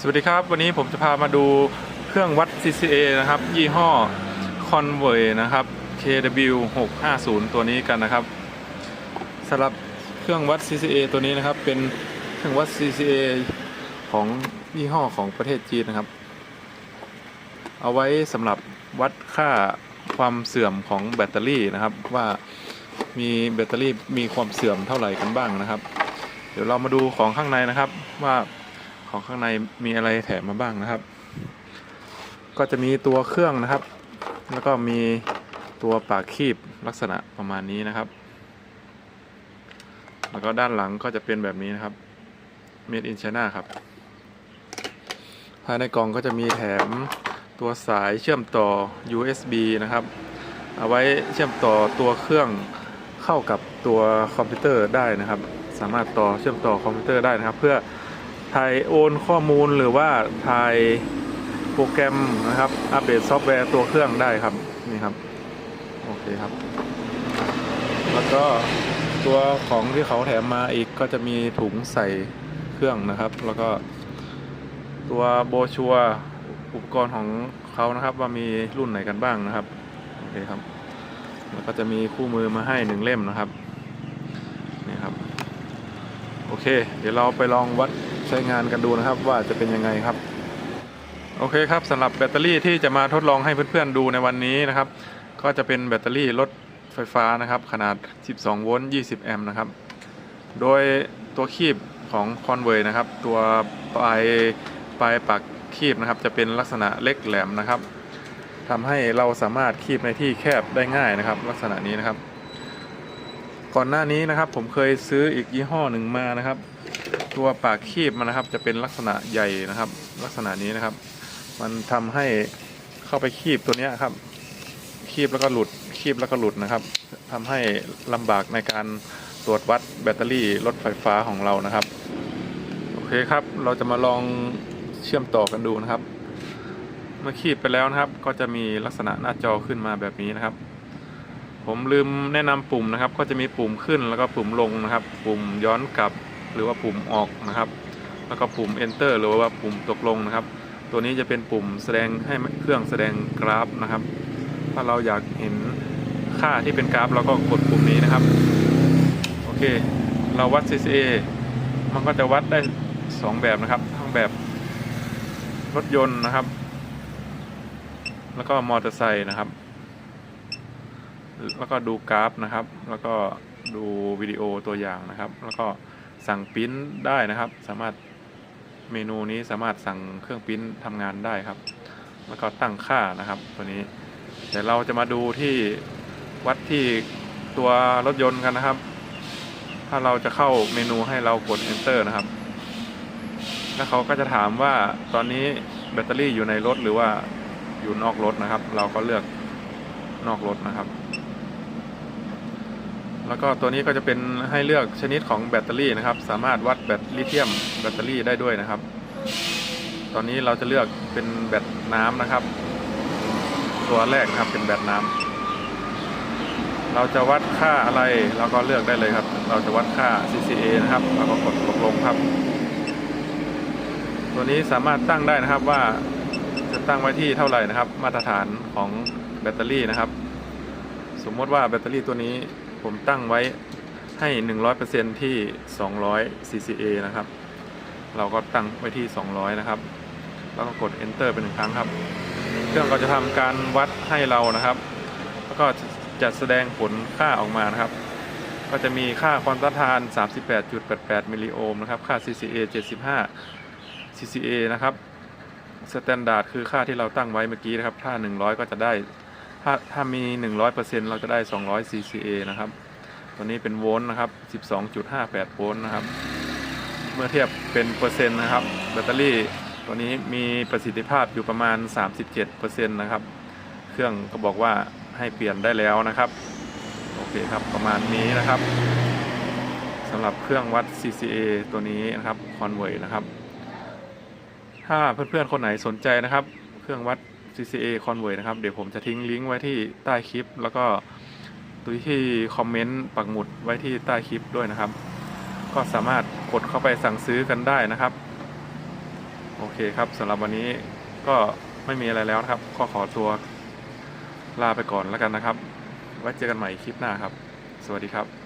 สวัสดีครับ วันนี้ผมจะพามาดูเครื่องวัด CCA นะครับ ยี่ห้อ Conway นะครับ KW 650 ตัวนี้กันนะครับสำหรับเครื่องวัด CCA ตัวนี้นะครับ เป็นเครื่องวัด CCA ของยี่ห้อของประเทศจีนนะครับ เอาไว้สำหรับวัดค่าความเสื่อมของแบตเตอรี่นะครับ ว่ามีแบตเตอรี่มีความเสื่อมเท่าไหร่กันบ้างนะครับ เดี๋ยวเรามาดูของข้างในนะครับว่า ของข้างในมีอะไรแถมมาบ้างนะครับ ก็จะมีตัวเครื่องนะครับ แล้วก็มีตัวปากคีบลักษณะประมาณนี้นะครับ แล้วก็ด้านหลังก็จะเป็นแบบนี้นะครับ Made in China ครับ ภายในกล่องก็จะมีแถมตัวสายเชื่อมต่อ USB นะครับ เอาไว้เชื่อมต่อตัวเครื่องเข้ากับตัวคอมพิวเตอร์ได้นะครับ สามารถต่อเชื่อมต่อคอมพิวเตอร์ได้นะครับ เพื่อ ถ่ายโอนข้อมูลหรือว่าถ่ายโปรแกรมนะครับ อัปเดตซอฟต์แวร์ตัวเครื่องได้ครับ นี่ครับ โอเคครับ แล้วก็ตัวของที่เขาแถมมาอีกก็จะมีถุงใส่เครื่องนะครับ แล้วก็ ตัวโบชัวอุปกรณ์ของเขานะครับ ว่ามีรุ่นไหนกันบ้างนะครับ โอเคครับ แล้วก็จะมีคู่มือมาให้หนึ่งเล่มนะครับ นี่ครับ โอเค เดี๋ยวเราไปลองวัด ใช้งานกันดูนะครับ ว่าจะเป็นยังไงครับ โอเคครับสำหรับแบตเตอรี่ที่จะมาทดลองให้เพื่อนๆดูในวันนี้นะครับ ก็จะเป็นแบตเตอรี่รถไฟฟ้านะครับ ขนาด 12 โวลต์ 20 แอมป์นะครับ โดยตัวคีบของคอนเวยนะครับ ตัวปลายปลายปากคีบนะครับ จะเป็นลักษณะเล็กแหลมนะครับทำให้เราสามารถคีบในที่แคบได้ง่ายนะครับ ลักษณะนี้นะครับ ก่อนหน้านี้นะครับผมเคยซื้ออีกยี่ห้อหนึ่งมานะครับ ตัวปากคีบมันนะครับ จะเป็นลักษณะใหญ่นะครับ ลักษณะนี้นะครับ มันทำให้เข้าไปคีบตัวเนี้ครับ คีบแล้วก็หลุดคีบแล้วก็หลุดนะครับทำให้ลำบากในการตรวจวัดแบตเตอรี่รถไฟฟ้าของเรานะครับโอเคครับ เราจะมาลองเชื่อมต่อกันดูนะครับ เมื่อคีบไปแล้วนะครับ ก็จะมีลักษณะหน้าจอขึ้นมาแบบนี้นะครับผมลืมแนะนำปุ่มนะครับ ก็จะมีปุ่มขึ้นแล้วก็ปุ่มลงนะครับ ปุ่มย้อนกลับ หรือว่าปุ่มออกนะครับ แล้วก็ปุ่ม enter หรือว่าปุ่มตกลงนะครับ ตัวนี้จะเป็นปุ่มแสดงให้เครื่องแสดงกราฟนะครับ ถ้าเราอยากเห็นค่าที่เป็นกราฟเราก็กดปุ่มนี้นะครับ โอเค เราวัด CCA มันก็จะวัดได้ 2 แบบนะครับ ทั้งแบบรถยนต์นะครับ แล้วก็มอเตอร์ไซค์นะครับ แล้วก็ดูกราฟนะครับ แล้วก็ดูวิดีโอตัวอย่างนะครับ แล้วก็ สั่งปิ้นได้นะครับ สามารถเมนูนี้สามารถสั่งเครื่องปิ้นทำงานได้ครับ แล้วก็ตั้งค่านะครับตัวนี้เดี๋ยวเราจะมาดูที่วัดที่ตัวรถยนต์กันนะครับ ถ้าเราจะเข้าเมนูให้เรากด enter นะครับ แล้วเขาก็จะถามว่าตอนนี้แบตเตอรี่อยู่ในรถหรือว่าอยู่นอกรถนะครับ เราก็เลือกนอกรถนะครับ แล้วก็ตัวนี้ก็จะเป็นให้เลือกชนิดของแบตเตอรี่นะครับ สามารถวัดแบตลิเธียมแบตเตอรี่ได้ด้วยนะครับ ตอนนี้เราจะเลือกเป็นแบตน้ำนะครับ ตัวแรกนะครับเป็นแบตน้ำเราจะวัดค่าอะไรเราก็เลือกได้เลยครับ เราจะวัดค่า CCA นะครับเราก็กดตกลงครับ ตัวนี้สามารถตั้งได้นะครับว่าจะตั้งไว้ที่เท่าไหร่นะครับ มาตรฐานของแบตเตอรี่นะครับ สมมติว่าแบตเตอรี่ตัวนี้ ผมตั้งไว้ให้ 100%ที่ 200 CCA นะครับ เราก็ตั้งไว้ที่ 200 นะครับ แล้วก็กด enter เป็นหนึ่งครั้งครับ เครื่องก็จะทำการวัดให้เรานะครับ แล้วก็จะแสดงผลค่าออกมานะครับ ก็จะมีค่าความต้านทาน 38.88 มิลลิโอห์มนะครับ ค่า CCA 75 CCA นะครับ สแตนดาร์ดคือค่าที่เราตั้งไว้เมื่อกี้นะครับ ถ้า 100 ก็จะได้ ถ้าถ้ามี 100%เราจะได้ 200 CCA นะครับตัวนี้เป็นโวลต์นะครับ 12.58 โวลต์นะครับ เมื่อเทียบเป็นเปอร์เซ็นต์นะครับ แบตเตอรี่ตัวนี้มีประสิทธิภาพอยู่ประมาณ 37%นะครับ เครื่องก็บอกว่าให้เปลี่ยนได้แล้วนะครับ โอเคครับ ประมาณนี้นะครับสำหรับเครื่องวัด CCA ตัวนี้นะครับ Conway นะครับ ถ้าเพื่อนๆคนไหนสนใจนะครับ เครื่องวัด CCA Conway นะครับ เดี๋ยวผมจะทิ้งลิงก์ไว้ที่ใต้คลิป แล้วก็ตัวที่คอมเมนต์ปักหมุดไว้ที่ใต้คลิปด้วยนะครับ ก็สามารถกดเข้าไปสั่งซื้อกันได้นะครับ โอเคครับสำหรับวันนี้ก็ไม่มีอะไรแล้วนะครับก็ขอตัวลาไปก่อนแล้วกันนะครับ ไว้เจอกันใหม่คลิปหน้าครับ สวัสดีครับ